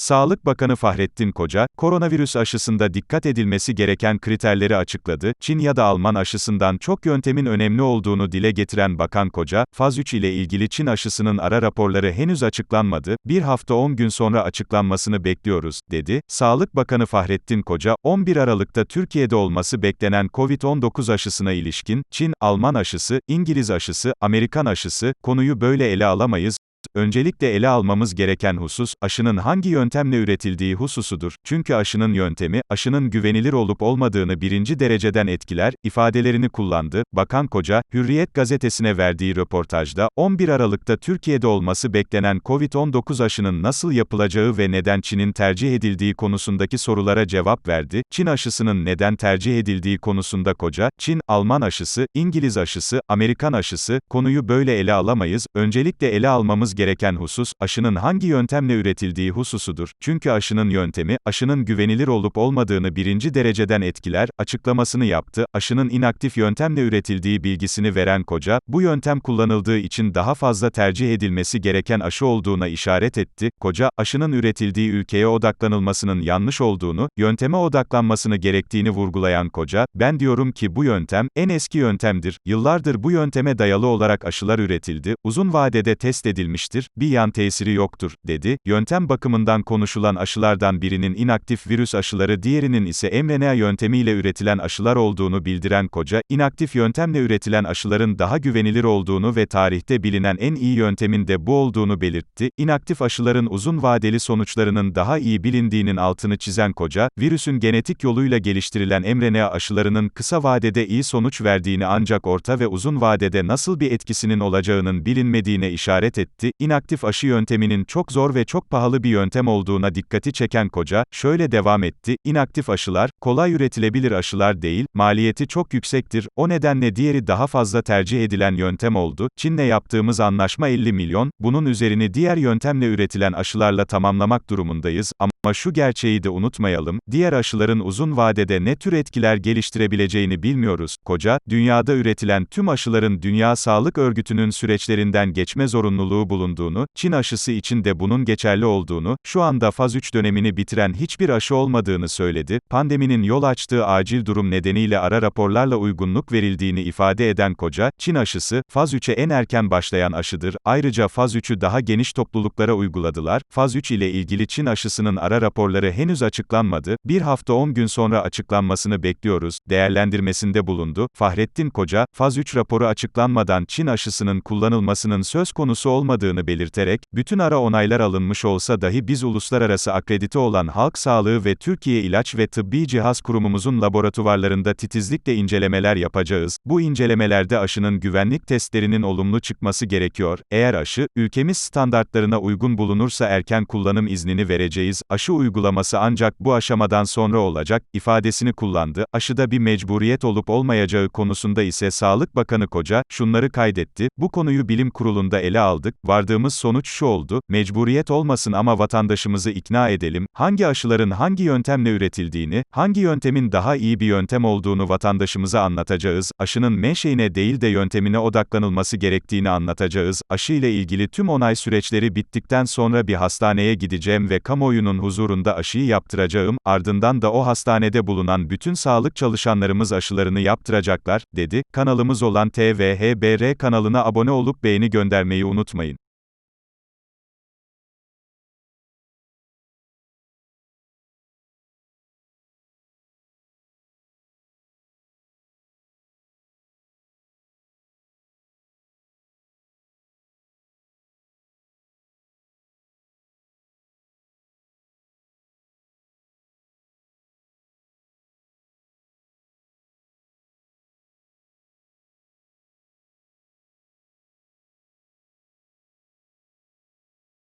Sağlık Bakanı Fahrettin Koca, koronavirüs aşısında dikkat edilmesi gereken kriterleri açıkladı. Çin ya da Alman aşısından çok yöntemin önemli olduğunu dile getiren Bakan Koca, faz 3 ile ilgili Çin aşısının ara raporları henüz açıklanmadı, bir hafta 10 gün sonra açıklanmasını bekliyoruz, dedi. Sağlık Bakanı Fahrettin Koca, 11 Aralık'ta Türkiye'de olması beklenen COVID-19 aşısına ilişkin, Çin, Alman aşısı, İngiliz aşısı, Amerikan aşısı, konuyu böyle ele alamayız, Öncelikle ele almamız gereken husus, aşının hangi yöntemle üretildiği hususudur. Çünkü aşının yöntemi, aşının güvenilir olup olmadığını birinci dereceden etkiler, ifadelerini kullandı. Bakan Koca, Hürriyet gazetesine verdiği röportajda, 11 Aralık'ta Türkiye'de olması beklenen COVID-19 aşının nasıl yapılacağı ve neden Çin'in tercih edildiği konusundaki sorulara cevap verdi. Çin aşısının neden tercih edildiği konusunda Koca, Çin, Alman aşısı, İngiliz aşısı, Amerikan aşısı, konuyu böyle ele alamayız, öncelikle ele almamız gereken husus, aşının hangi yöntemle üretildiği hususudur. Çünkü aşının yöntemi, aşının güvenilir olup olmadığını birinci dereceden etkiler, açıklamasını yaptı. Aşının inaktif yöntemle üretildiği bilgisini veren Koca, bu yöntem kullanıldığı için daha fazla tercih edilmesi gereken aşı olduğuna işaret etti. Koca, aşının üretildiği ülkeye odaklanılmasının yanlış olduğunu, yönteme odaklanmasını gerektiğini vurgulayan Koca, ben diyorum ki bu yöntem, en eski yöntemdir. Yıllardır bu yönteme dayalı olarak aşılar üretildi, uzun vadede test edilmiştir, bir yan tesiri yoktur, dedi. Yöntem bakımından konuşulan aşılardan birinin inaktif virüs aşıları diğerinin ise mRNA yöntemiyle üretilen aşılar olduğunu bildiren Koca, inaktif yöntemle üretilen aşıların daha güvenilir olduğunu ve tarihte bilinen en iyi yöntemin de bu olduğunu belirtti. İnaktif aşıların uzun vadeli sonuçlarının daha iyi bilindiğinin altını çizen Koca, virüsün genetik yoluyla geliştirilen mRNA aşılarının kısa vadede iyi sonuç verdiğini ancak orta ve uzun vadede nasıl bir etkisinin olacağının bilinmediğine işaret etti. İnaktif aşı yönteminin çok zor ve çok pahalı bir yöntem olduğuna dikkati çeken Koca, şöyle devam etti, inaktif aşılar, kolay üretilebilir aşılar değil, maliyeti çok yüksektir, o nedenle diğeri daha fazla tercih edilen yöntem oldu, Çin'le yaptığımız anlaşma 50 milyon, bunun üzerini diğer yöntemle üretilen aşılarla tamamlamak durumundayız, ama şu gerçeği de unutmayalım, diğer aşıların uzun vadede ne tür etkiler geliştirebileceğini bilmiyoruz. Koca, dünyada üretilen tüm aşıların Dünya Sağlık Örgütü'nün süreçlerinden geçme zorunluluğu bulunduğunu, Çin aşısı için de bunun geçerli olduğunu, şu anda faz 3 dönemini bitiren hiçbir aşı olmadığını söyledi. Pandeminin yol açtığı acil durum nedeniyle ara raporlarla uygunluk verildiğini ifade eden Koca, Çin aşısı, faz 3'e en erken başlayan aşıdır. Ayrıca faz 3'ü daha geniş topluluklara uyguladılar. Faz 3 ile ilgili Çin aşısının ara raporları henüz açıklanmadı. Bir hafta 10 gün sonra açıklanmasını bekliyoruz, değerlendirmesinde bulundu. Fahrettin Koca, faz 3 raporu açıklanmadan Çin aşısının kullanılmasının söz konusu olmadığını belirterek, bütün ara onaylar alınmış olsa dahi biz uluslararası akredite olan Halk Sağlığı ve Türkiye İlaç ve Tıbbi Cihaz Kurumumuzun laboratuvarlarında titizlikle incelemeler yapacağız. Bu incelemelerde aşının güvenlik testlerinin olumlu çıkması gerekiyor. Eğer aşı, ülkemiz standartlarına uygun bulunursa erken kullanım iznini vereceğiz. Aşı uygulaması ancak bu aşamadan sonra olacak, ifadesini kullandı. Aşıda bir mecburiyet olup olmayacağı konusunda ise Sağlık Bakanı Koca, şunları kaydetti, bu konuyu bilim kurulunda ele aldık, vardığımız sonuç şu oldu, mecburiyet olmasın ama vatandaşımızı ikna edelim, hangi aşıların hangi yöntemle üretildiğini, hangi yöntemin daha iyi bir yöntem olduğunu vatandaşımıza anlatacağız, aşının menşeine değil de yöntemine odaklanılması gerektiğini anlatacağız, aşı ile ilgili tüm onay süreçleri bittikten sonra bir hastaneye gideceğim ve kamuoyunun huzurunda aşıyı yaptıracağım, ardından da o hastanede bulunan bütün sağlık çalışanlarımız aşılarını yaptıracaklar, dedi. Kanalımız olan TVHBR kanalına abone olup beğeni göndermeyi unutmayın.